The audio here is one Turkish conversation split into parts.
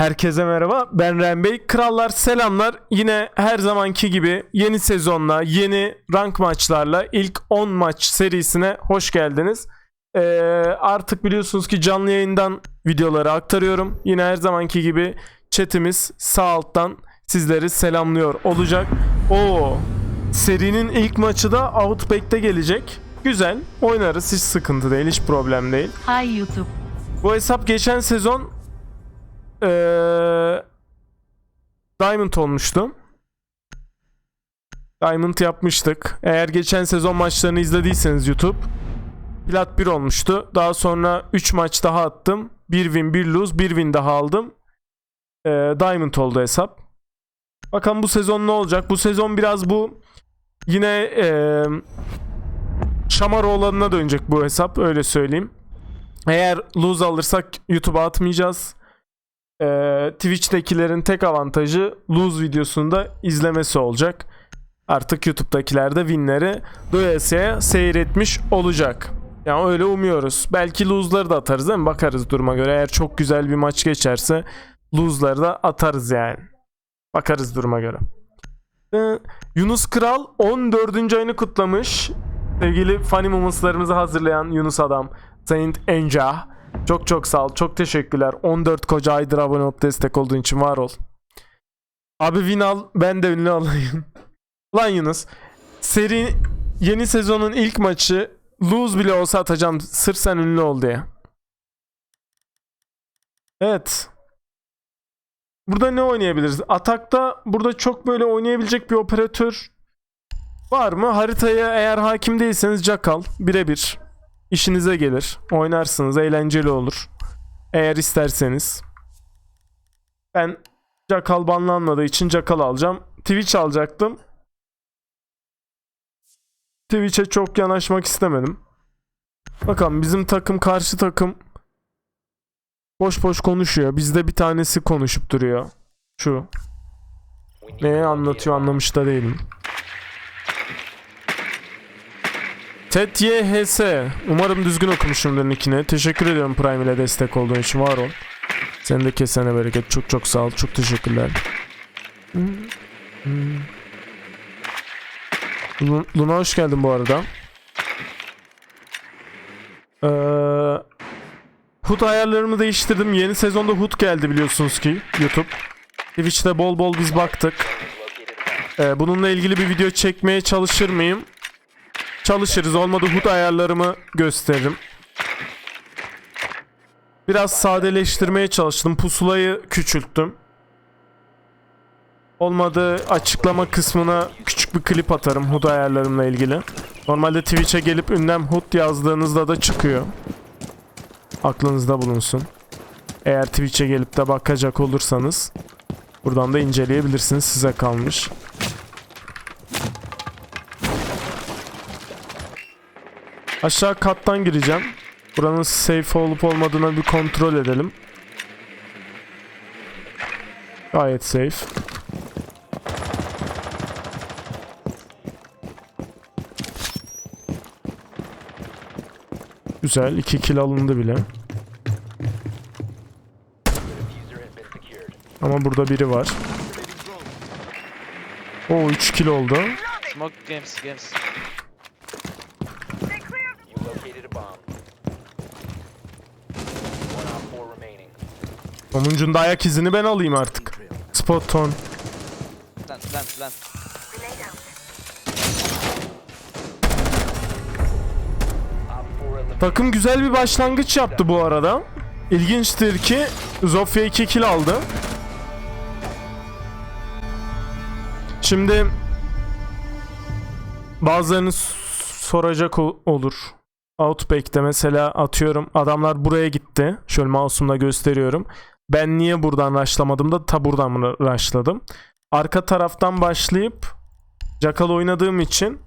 Herkese merhaba. Ben Ren Bey. Krallar selamlar. Yine her zamanki gibi yeni sezonla, yeni rank maçlarla ilk 10 maç serisine hoş geldiniz. Ee, artık biliyorsunuz ki canlı yayından videoları aktarıyorum. Yine her zamanki gibi chatimiz sağ alttan sizleri selamlıyor olacak. Oo, serinin ilk maçı da Outback'te gelecek. Güzel. Oynarız. Hiç sıkıntı değil. Hiç problem değil. Hay YouTube. Bu hesap geçen sezon eee Diamond olmuştu. Diamond yapmıştık. Eğer geçen sezon maçlarını izlediyseniz YouTube Plat 1 olmuştu. Daha sonra 3 maç daha attım. 1 win 1 lose 1 win daha aldım. Eee, Diamond oldu hesap. Bakalım bu sezon ne olacak? Bu sezon biraz bu yine eee Şamar olanına dönecek bu hesap öyle söyleyeyim. Eğer lose alırsak YouTube'a atmayacağız. Ee, Twitch'tekilerin tek avantajı lose videosunda izlemesi olacak. Artık YouTube'dakiler de winleri doyasıya seyretmiş olacak. Yani öyle umuyoruz. Belki lose'ları da atarız değil mi? Bakarız duruma göre. Eğer çok güzel bir maç geçerse lose'ları da atarız yani. Bakarız duruma göre. Ee, Yunus Kral 14. ayını kutlamış. Sevgili funny moments'larımızı hazırlayan Yunus Adam, Saint Enca. Çok çok sağ ol. Çok teşekkürler. 14 koca aydır abone olup destek olduğun için var ol. Abi win al. Ben de ünlü alayım. Lan Yunus. Seri yeni sezonun ilk maçı lose bile olsa atacağım. Sırf sen ünlü ol diye. Evet. Burada ne oynayabiliriz? Atakta burada çok böyle oynayabilecek bir operatör Var mı? Haritaya eğer hakim değilseniz Jackal birebir. İşinize gelir. Oynarsınız. Eğlenceli olur. Eğer isterseniz. Ben Jackal banlanmadığı için Jackal alacağım. Twitch alacaktım. Twitch'e çok yanaşmak istemedim. Bakalım bizim takım karşı takım boş boş konuşuyor. Bizde bir tanesi konuşup duruyor. Şu. Neye anlatıyor anlamış da değilim. Tet YHS. Umarım düzgün okumuşumdur nickini. Teşekkür ediyorum Prime ile destek olduğun için var ol. Senin de kesene bereket. Çok çok sağ ol. Çok teşekkürler. Lu- Luna hoş geldin bu arada. Ee, HUD ayarlarımı değiştirdim. Yeni sezonda HUD geldi biliyorsunuz ki YouTube. Twitch'te bol bol biz baktık. Ee, bununla ilgili bir video çekmeye çalışır mıyım? Çalışırız. Olmadı HUD ayarlarımı gösteririm. Biraz sadeleştirmeye çalıştım. Pusulayı küçülttüm. Olmadı açıklama kısmına küçük bir klip atarım HUD ayarlarımla ilgili. Normalde Twitch'e gelip ünlem HUD yazdığınızda da çıkıyor. Aklınızda bulunsun. Eğer Twitch'e gelip de bakacak olursanız buradan da inceleyebilirsiniz. Size kalmış. Aşağı kattan gireceğim. Buranın safe olup olmadığına bir kontrol edelim. Gayet safe. Güzel. 2 kill alındı bile. Ama burada biri var. O 3 kill oldu. Smoke games, games. You located a bomb. One op four remaining. Sonuncunda ayak izini ben alayım artık. Spot on. Plant, plant, plant. Op four eliminated. Takım güzel bir başlangıç yaptı bu arada. İlginçtir ki Zofia 2 kill aldı. Şimdi bazılarınız soracak ol- olur. Outback'te mesela atıyorum adamlar buraya gitti. Şöyle mouse'umla gösteriyorum. Ben niye buradan rushlamadım da ta buradan rushladım? Arka taraftan başlayıp Jackal oynadığım için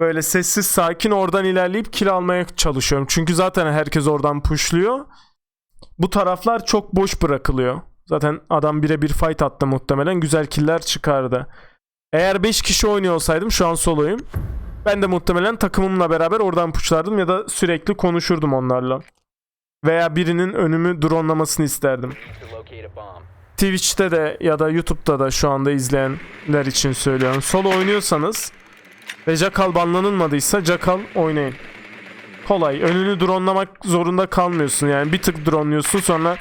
böyle sessiz sakin oradan ilerleyip kill almaya çalışıyorum. Çünkü zaten herkes oradan pushluyor. Bu taraflar çok boş bırakılıyor. Zaten adam birebir fight attı muhtemelen. Güzel killer çıkardı. Eğer 5 kişi oynuyor olsaydım şu an soloyum. Ben de muhtemelen takımımla beraber oradan pushlardım ya da sürekli konuşurdum onlarla. Veya birinin önümü dronlamasını isterdim. Twitch'te de ya da YouTube'da da şu anda izleyenler için söylüyorum. Solo oynuyorsanız ve Jackal banlanılmadıysa Jackal oynayın. Kolay. Önünü dronlamak zorunda kalmıyorsun. Yani bir tık dronluyorsun sonra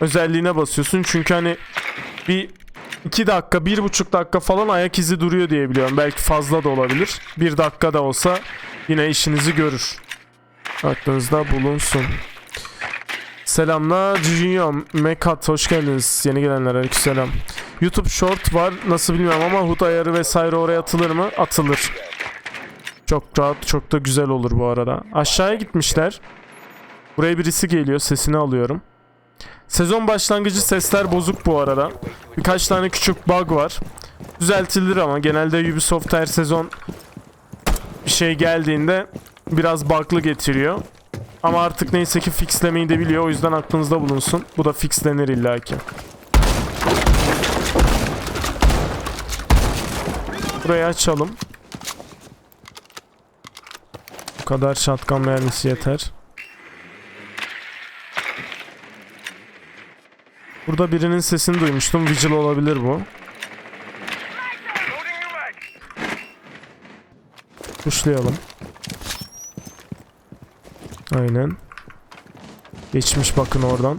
özelliğine basıyorsun. Çünkü hani bir 2 dakika, bir buçuk dakika falan ayak izi duruyor diye biliyorum. Belki fazla da olabilir. Bir dakika da olsa yine işinizi görür. Aklınızda bulunsun. Selamlar Junior, Mekat hoş geldiniz. Yeni gelenler aleykümselam. YouTube Short var nasıl bilmiyorum ama HUD ayarı vesaire oraya atılır mı? Atılır. Çok rahat, çok da güzel olur bu arada. Aşağıya gitmişler. Buraya birisi geliyor, sesini alıyorum. Sezon başlangıcı sesler bozuk bu arada. Birkaç tane küçük bug var. Düzeltilir ama genelde Ubisoft her sezon bir şey geldiğinde biraz bug'lı getiriyor. Ama artık neyse ki fixlemeyi de biliyor. O yüzden aklınızda bulunsun. Bu da fixlenir illaki. Burayı açalım. Bu kadar şatkan mermisi yeter. Burada birinin sesini duymuştum. Vigil olabilir bu. Tuşlayalım. Aynen. Geçmiş bakın oradan.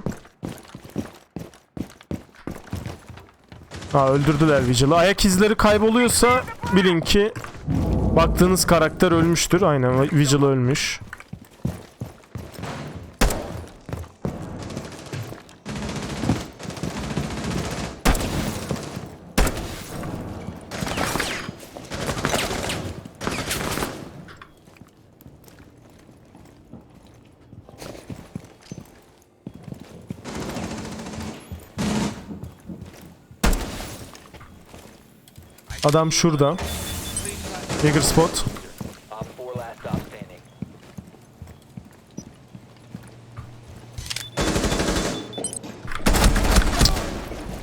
Ha öldürdüler Vigil'ı. Ayak izleri kayboluyorsa bilin ki baktığınız karakter ölmüştür. Aynen Vigil ölmüş. Adam şurada. Bigger spot. Op 4 last stop standing.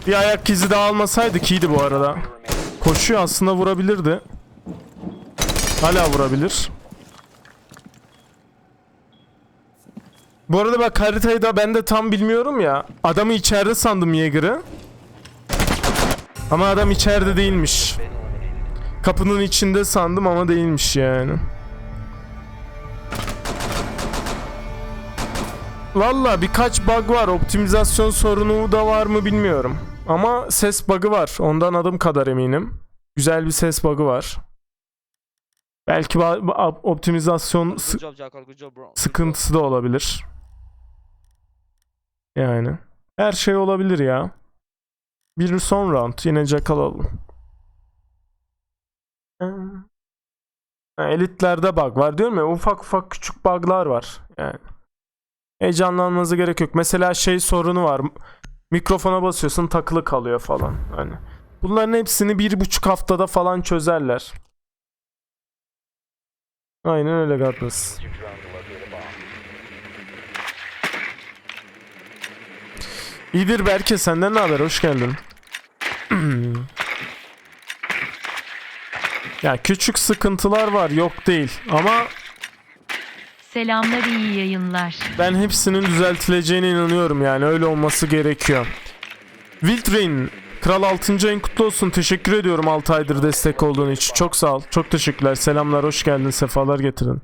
Bir ayak izi daha almasaydık iyiydi bu arada. Koşuyor aslında vurabilirdi. Hala vurabilir. Bu arada bak haritayı da ben de tam bilmiyorum ya. Adamı içeride sandım Yeager'ı. Ama adam içeride değilmiş. Kapının içinde sandım ama değilmiş yani. Valla birkaç bug var. Optimizasyon sorunu da var mı bilmiyorum. Ama ses bug'ı var. Ondan adım kadar eminim. Güzel bir ses bug'ı var. Belki optimizasyon sıkıntısı da olabilir. Yani. Her şey olabilir ya. Bir son round. Yine Jackal alalım. Ha, elitlerde bug var diyorum ya ufak ufak küçük bug'lar var yani. Heyecanlanmanıza gerek yok. Mesela şey sorunu var. Mikrofona basıyorsun takılı kalıyor falan. Hani. Bunların hepsini bir buçuk haftada falan çözerler. Aynen öyle Gatlas. Use your drone to locate a bomb. İyidir Berke senden ne haber? Hoş geldin. ya küçük sıkıntılar var yok değil ama Selamlar iyi yayınlar. ben hepsinin düzeltileceğine inanıyorum yani öyle olması gerekiyor. Wildrain Kral 6. ayın kutlu olsun. Teşekkür ediyorum 6 aydır destek olduğun için. Çok sağ ol. Çok teşekkürler. Selamlar. Hoş geldin. Sefalar getirin.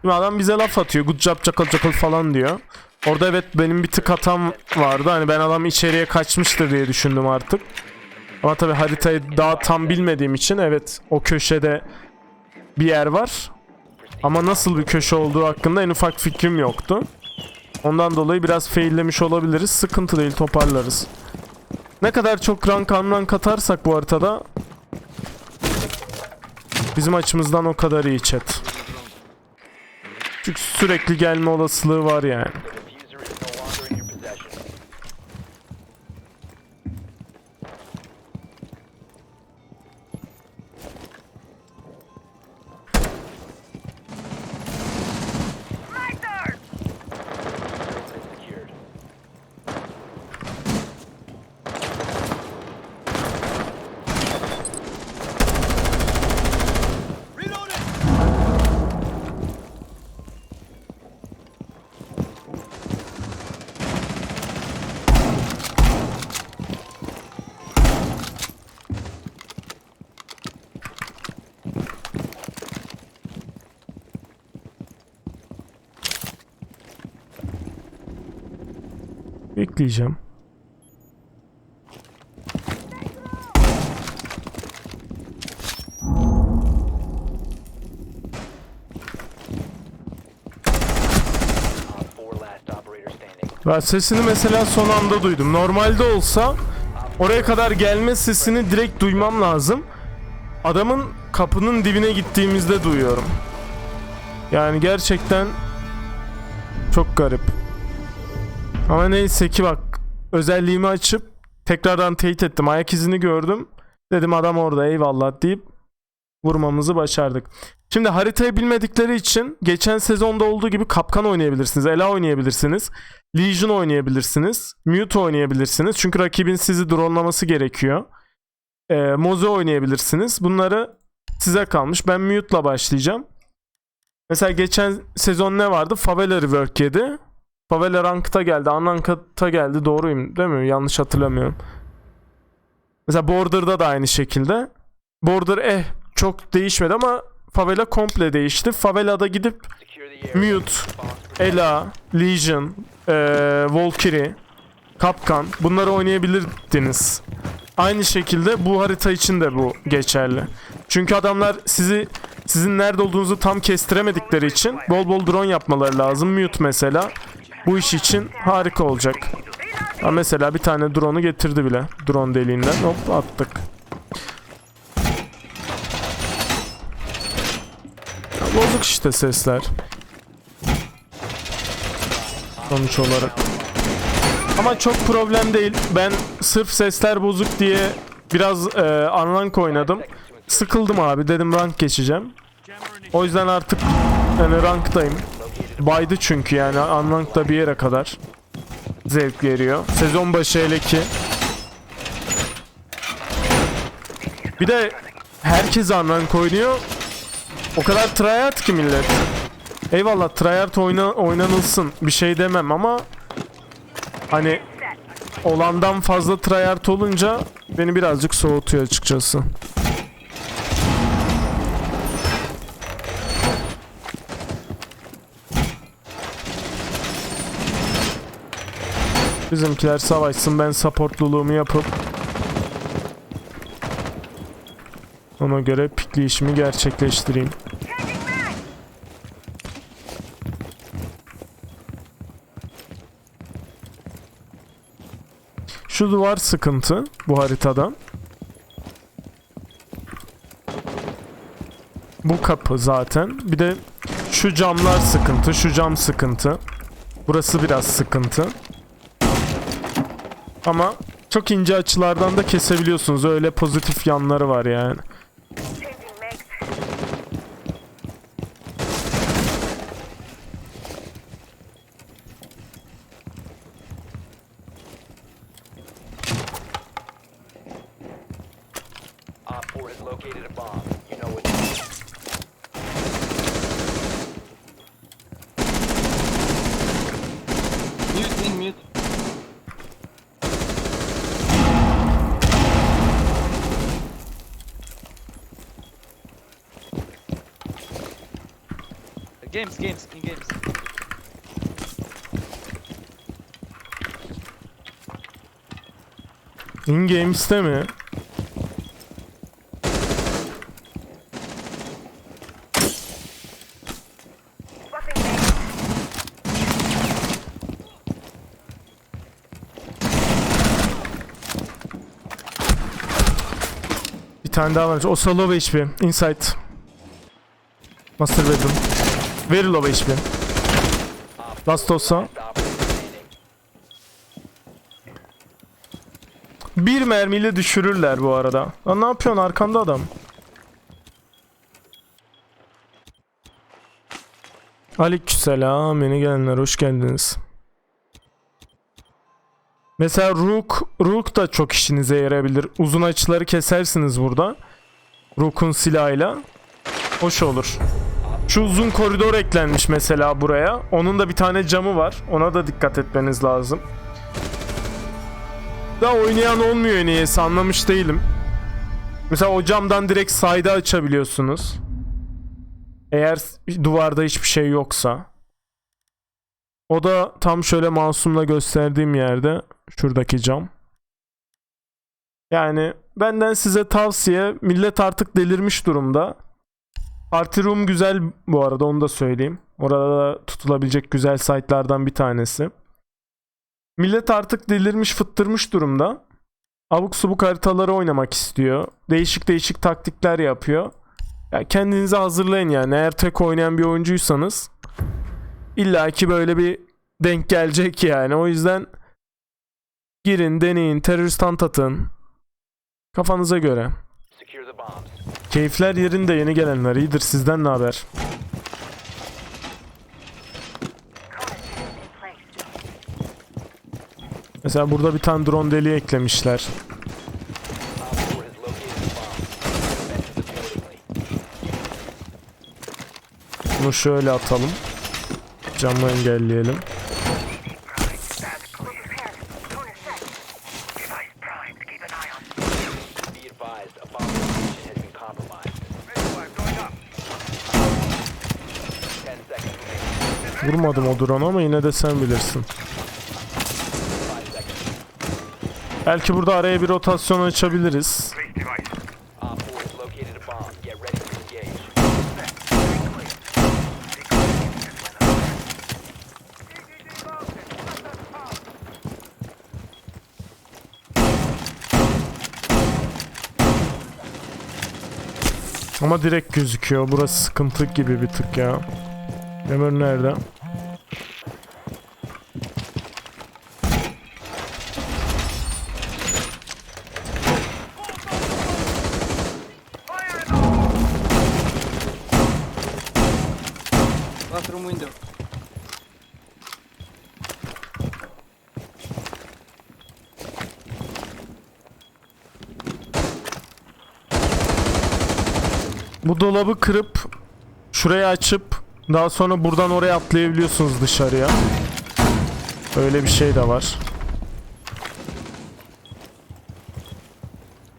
Şimdi adam bize laf atıyor. Good job çakal çakal falan diyor. Orada evet benim bir tık hatam vardı. Hani ben adam içeriye kaçmıştır diye düşündüm artık. Ama tabi haritayı daha tam bilmediğim için evet o köşede bir yer var. Ama nasıl bir köşe olduğu hakkında en ufak fikrim yoktu. Ondan dolayı biraz faillemiş olabiliriz. Sıkıntı değil toparlarız. Ne kadar çok rank rank katarsak bu haritada bizim açımızdan o kadar iyi chat. Çünkü sürekli gelme olasılığı var yani. Bekleyeceğim. Op 4 last operator standing. Ben sesini mesela son anda duydum. Normalde olsa oraya kadar gelme sesini direkt duymam lazım. Adamın kapının dibine gittiğimizde duyuyorum. Yani gerçekten çok garip. Ama neyse ki bak özelliğimi açıp tekrardan teyit ettim. Ayak izini gördüm. Dedim adam orada eyvallah deyip vurmamızı başardık. Şimdi haritayı bilmedikleri için geçen sezonda olduğu gibi kapkan oynayabilirsiniz. Ela oynayabilirsiniz. Legion oynayabilirsiniz. Mute oynayabilirsiniz. Çünkü rakibin sizi dronlaması gerekiyor. Ee, Moze oynayabilirsiniz. Bunları size kalmış. Ben Mute'la başlayacağım. Mesela geçen sezon ne vardı? Favela rework yedi. Favela Ranked'a geldi. Unranked'a geldi. Doğruyum değil mi? Yanlış hatırlamıyorum. Mesela Border'da da aynı şekilde. Border eh çok değişmedi ama Favela komple değişti. Favela'da gidip. Mute, Ela, Legion, eee Valkyrie, Kapkan bunları oynayabilirdiniz. Aynı şekilde bu harita için de bu geçerli. Çünkü adamlar sizi sizin nerede olduğunuzu tam kestiremedikleri için bol bol drone yapmaları lazım. Mute mesela bu iş için harika olacak. Ha mesela bir tane drone'u getirdi bile. Drone deliğinden hop attık. Ya bozuk işte sesler. Sonuç olarak. Ama çok problem değil. Ben sırf sesler bozuk diye biraz e, unrank oynadım. Sıkıldım abi. Dedim rank geçeceğim. O yüzden artık yani ranktayım. Baydı çünkü yani unrankta bir yere kadar zevk veriyor. Sezon başı hele ki. Bir de herkes unrank oynuyor. O kadar tryhard ki millet. Eyvallah tryhard oyna, oynanılsın. Bir şey demem ama hani olandan fazla tryhard olunca beni birazcık soğutuyor açıkçası. Bizimkiler savaşsın ben supportluluğumu yapıp ona göre pikli işimi gerçekleştireyim. Şu duvar sıkıntı bu haritada. Bu kapı zaten. Bir de şu camlar sıkıntı, şu cam sıkıntı. Burası biraz sıkıntı. Ama çok ince açılardan da kesebiliyorsunuz. Öyle pozitif yanları var yani. Op 4 has located a bomb. You know what Mute, in mute. Games, games, in games. In Games'te mi? Bir tane daha var. O solo HP. Inside. Master bedroom. Very low HP. Last olsa. Bir mermiyle düşürürler bu arada. Lan ne yapıyorsun arkanda adam? Aleykümselam yeni gelenler hoş geldiniz. Mesela Rook, Rook da çok işinize yarayabilir. Uzun açıları kesersiniz burada. Rook'un silahıyla. Hoş olur. Şu uzun koridor eklenmiş mesela buraya. Onun da bir tane camı var. Ona da dikkat etmeniz lazım. Da oynayan olmuyor niyeyse anlamış değilim. Mesela o camdan direkt side'ı açabiliyorsunuz. Eğer duvarda hiçbir şey yoksa. O da tam şöyle masumla gösterdiğim yerde şuradaki cam. Yani benden size tavsiye millet artık delirmiş durumda. Party Room güzel bu arada onu da söyleyeyim. Orada da tutulabilecek güzel site'lardan bir tanesi. Millet artık delirmiş fıttırmış durumda. Abuk subuk haritaları oynamak istiyor. Değişik değişik taktikler yapıyor. Ya kendinizi hazırlayın yani. Eğer tek oynayan bir oyuncuysanız illa ki böyle bir denk gelecek yani. O yüzden girin, deneyin, terörist atın. Kafanıza göre. Keyifler yerinde yeni gelenler. iyidir sizden ne haber? Mesela burada bir tane drone deliği eklemişler. Op 4 has located a bomb. Defend it accordingly. Bunu şöyle atalım. Camı engelleyelim. Vurmadım o drone ama yine de sen bilirsin. Belki burada araya bir rotasyon açabiliriz. Op 4 has located a bomb. Get ready to engage. Ama direkt gözüküyor. Burası sıkıntı gibi bir tık ya. Ömür nerede? Bu dolabı kırıp şurayı açıp daha sonra buradan oraya atlayabiliyorsunuz dışarıya. Öyle bir şey de var.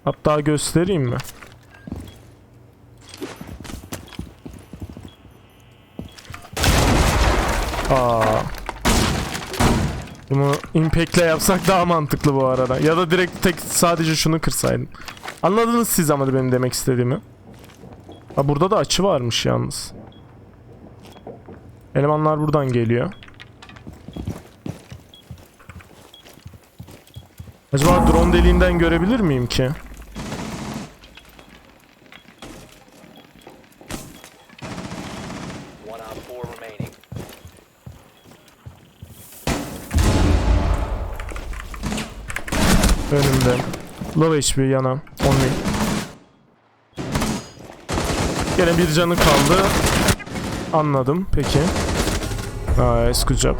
Hatta göstereyim mi? Aa. Bunu impact'le yapsak daha mantıklı bu arada. Ya da direkt tek sadece şunu kırsaydım. Anladınız siz ama benim demek istediğimi. Ha burada da açı varmış yalnız. Elemanlar buradan geliyor. Acaba drone deliğinden görebilir miyim ki? One op 4 remaining. Önümde. Low HP yana. Only. Gene bir canı kaldı. Anladım. Peki. Nice. Good job.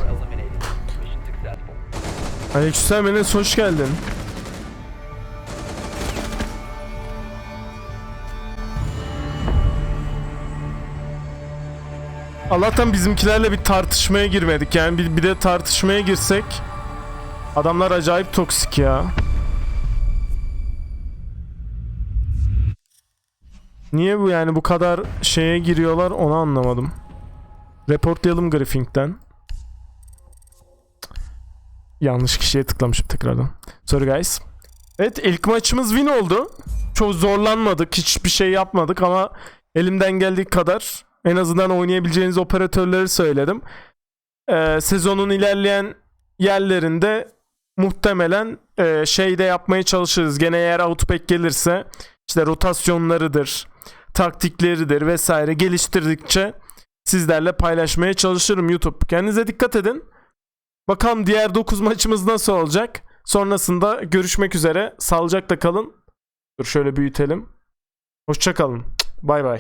Aleykümselam hoş geldin. Allah'tan bizimkilerle bir tartışmaya girmedik. Yani bir, bir de tartışmaya girsek adamlar acayip toksik ya. Niye bu yani bu kadar şeye giriyorlar onu anlamadım. Reportlayalım Griffing'den. Yanlış kişiye tıklamışım tekrardan. Sorry guys. Evet ilk maçımız win oldu. Çok zorlanmadık. Hiçbir şey yapmadık ama elimden geldiği kadar en azından oynayabileceğiniz operatörleri söyledim. Ee, sezonun ilerleyen yerlerinde muhtemelen e, şey de yapmaya çalışırız. Gene eğer outback gelirse işte rotasyonlarıdır, taktikleridir vesaire geliştirdikçe sizlerle paylaşmaya çalışırım YouTube. Kendinize dikkat edin. Bakalım diğer 9 maçımız nasıl olacak? Sonrasında görüşmek üzere. Sağlıcakla kalın. Dur şöyle büyütelim. Hoşça kalın. Bay bay.